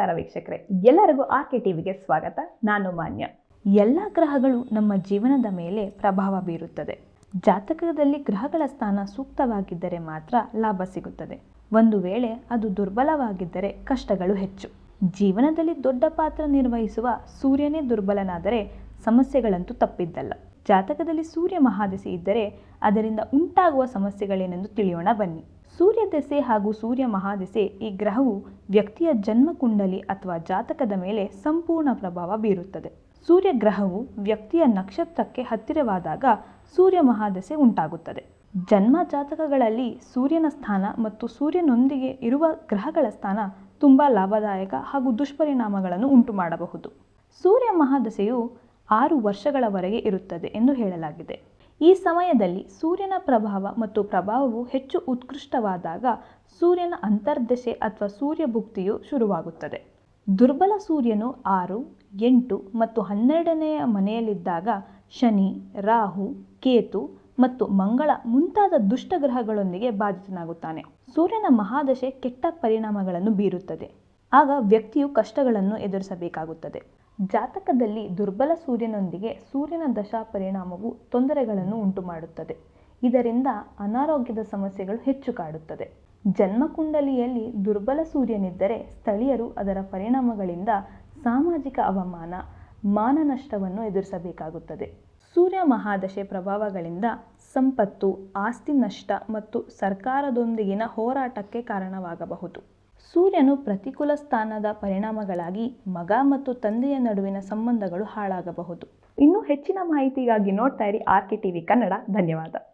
ನಮಸ್ಕಾರ ವೀಕ್ಷಕರೇ. ಎಲ್ಲರಿಗೂ ಆರ್ ಕೆ ಟಿವಿಗೆ ಸ್ವಾಗತ. ನಾನು ಮಾನ್ಯ. ಎಲ್ಲ ಗ್ರಹಗಳು ನಮ್ಮ ಜೀವನದ ಮೇಲೆ ಪ್ರಭಾವ ಬೀರುತ್ತದೆ. ಜಾತಕದಲ್ಲಿ ಗ್ರಹಗಳ ಸ್ಥಾನ ಸೂಕ್ತವಾಗಿದ್ದರೆ ಮಾತ್ರ ಲಾಭ ಸಿಗುತ್ತದೆ. ಒಂದು ವೇಳೆ ಅದು ದುರ್ಬಲವಾಗಿದ್ದರೆ ಕಷ್ಟಗಳು ಹೆಚ್ಚು. ಜೀವನದಲ್ಲಿ ದೊಡ್ಡ ಪಾತ್ರ ನಿರ್ವಹಿಸುವ ಸೂರ್ಯನೇ ದುರ್ಬಲನಾದರೆ ಸಮಸ್ಯೆಗಳಂತೂ ತಪ್ಪಿದ್ದಲ್ಲ. ಜಾತಕದಲ್ಲಿ ಸೂರ್ಯ ಮಹಾದಶೆ ಇದ್ದರೆ ಅದರಿಂದ ಉಂಟಾಗುವ ಸಮಸ್ಯೆಗಳೇನೆಂದು ತಿಳಿಯೋಣ ಬನ್ನಿ. ಸೂರ್ಯ ದಶೆ ಹಾಗೂ ಸೂರ್ಯ ಮಹಾದೆಸೆ ಈ ಗ್ರಹವು ವ್ಯಕ್ತಿಯ ಜನ್ಮಕುಂಡಲಿ ಅಥವಾ ಜಾತಕದ ಮೇಲೆ ಸಂಪೂರ್ಣ ಪ್ರಭಾವ ಬೀರುತ್ತದೆ. ಸೂರ್ಯ ಗ್ರಹವು ವ್ಯಕ್ತಿಯ ನಕ್ಷತ್ರಕ್ಕೆ ಹತ್ತಿರವಾದಾಗ ಸೂರ್ಯ ಮಹಾದೆಸೆ ಉಂಟಾಗುತ್ತದೆ. ಜನ್ಮ ಜಾತಕಗಳಲ್ಲಿ ಸೂರ್ಯನ ಸ್ಥಾನ ಮತ್ತು ಸೂರ್ಯನೊಂದಿಗೆ ಇರುವ ಗ್ರಹಗಳ ಸ್ಥಾನ ತುಂಬ ಲಾಭದಾಯಕ ಹಾಗೂ ದುಷ್ಪರಿಣಾಮಗಳನ್ನು ಉಂಟು ಮಾಡಬಹುದು ಸೂರ್ಯ ಮಹಾದಶೆಯು ಆರು ವರ್ಷಗಳವರೆಗೆ ಇರುತ್ತದೆ ಎಂದು ಹೇಳಲಾಗಿದೆ. ಈ ಸಮಯದಲ್ಲಿ ಸೂರ್ಯನ ಪ್ರಭಾವ ಮತ್ತು ಪ್ರಭಾವವು ಹೆಚ್ಚು ಉತ್ಕೃಷ್ಟವಾದಾಗ ಸೂರ್ಯನ ಅಂತರ್ದಶೆ ಅಥವಾ ಸೂರ್ಯ ಭುಕ್ತಿಯು ಶುರುವಾಗುತ್ತದೆ. ದುರ್ಬಲ ಸೂರ್ಯನು ಆರು, ಎಂಟು ಮತ್ತು ಹನ್ನೆರಡನೆಯ ಮನೆಯಲ್ಲಿದ್ದಾಗ ಶನಿ, ರಾಹು, ಕೇತು ಮತ್ತು ಮಂಗಳ ಮುಂತಾದ ದುಷ್ಟಗ್ರಹಗಳೊಂದಿಗೆ ಬಾಧಿತನಾಗುತ್ತಾನೆ. ಸೂರ್ಯನ ಮಹಾದಶೆ ಕೆಟ್ಟ ಪರಿಣಾಮಗಳನ್ನು ಬೀರುತ್ತದೆ. ಆಗ ವ್ಯಕ್ತಿಯು ಕಷ್ಟಗಳನ್ನು ಎದುರಿಸಬೇಕಾಗುತ್ತದೆ. ಜಾತಕದಲ್ಲಿ ದುರ್ಬಲ ಸೂರ್ಯನೊಂದಿಗೆ ಸೂರ್ಯನ ದಶಾ ಪರಿಣಾಮವು ತೊಂದರೆಗಳನ್ನು ಉಂಟುಮಾಡುತ್ತದೆ. ಇದರಿಂದ ಅನಾರೋಗ್ಯದ ಸಮಸ್ಯೆಗಳು ಹೆಚ್ಚು ಕಾಡುತ್ತದೆ. ಜನ್ಮಕುಂಡಲಿಯಲ್ಲಿ ದುರ್ಬಲ ಸೂರ್ಯನಿದ್ದರೆ ಸ್ಥಳೀಯರು ಅದರ ಪರಿಣಾಮಗಳಿಂದ ಸಾಮಾಜಿಕ ಅವಮಾನ ಮಾನನಷ್ಟವನ್ನು ಎದುರಿಸಬೇಕಾಗುತ್ತದೆ. ಸೂರ್ಯ ಮಹಾದಶೆ ಪ್ರಭಾವಗಳಿಂದ ಸಂಪತ್ತು, ಆಸ್ತಿ ನಷ್ಟ ಮತ್ತು ಸರ್ಕಾರದೊಂದಿಗಿನ ಹೋರಾಟಕ್ಕೆ ಕಾರಣವಾಗಬಹುದು. ಸೂರ್ಯನು ಪ್ರತಿಕೂಲ ಸ್ಥಾನದ ಪರಿಣಾಮಗಳಾಗಿ ಮಗ ಮತ್ತು ತಂದೆಯ ನಡುವಿನ ಸಂಬಂಧಗಳು ಹಾಳಾಗಬಹುದು. ಇನ್ನೂ ಹೆಚ್ಚಿನ ಮಾಹಿತಿಗಾಗಿ ನೋಡ್ತಾ ಇರಿ ಆರ್ ಕೆ ಟಿವಿ ಕನ್ನಡ. ಧನ್ಯವಾದ.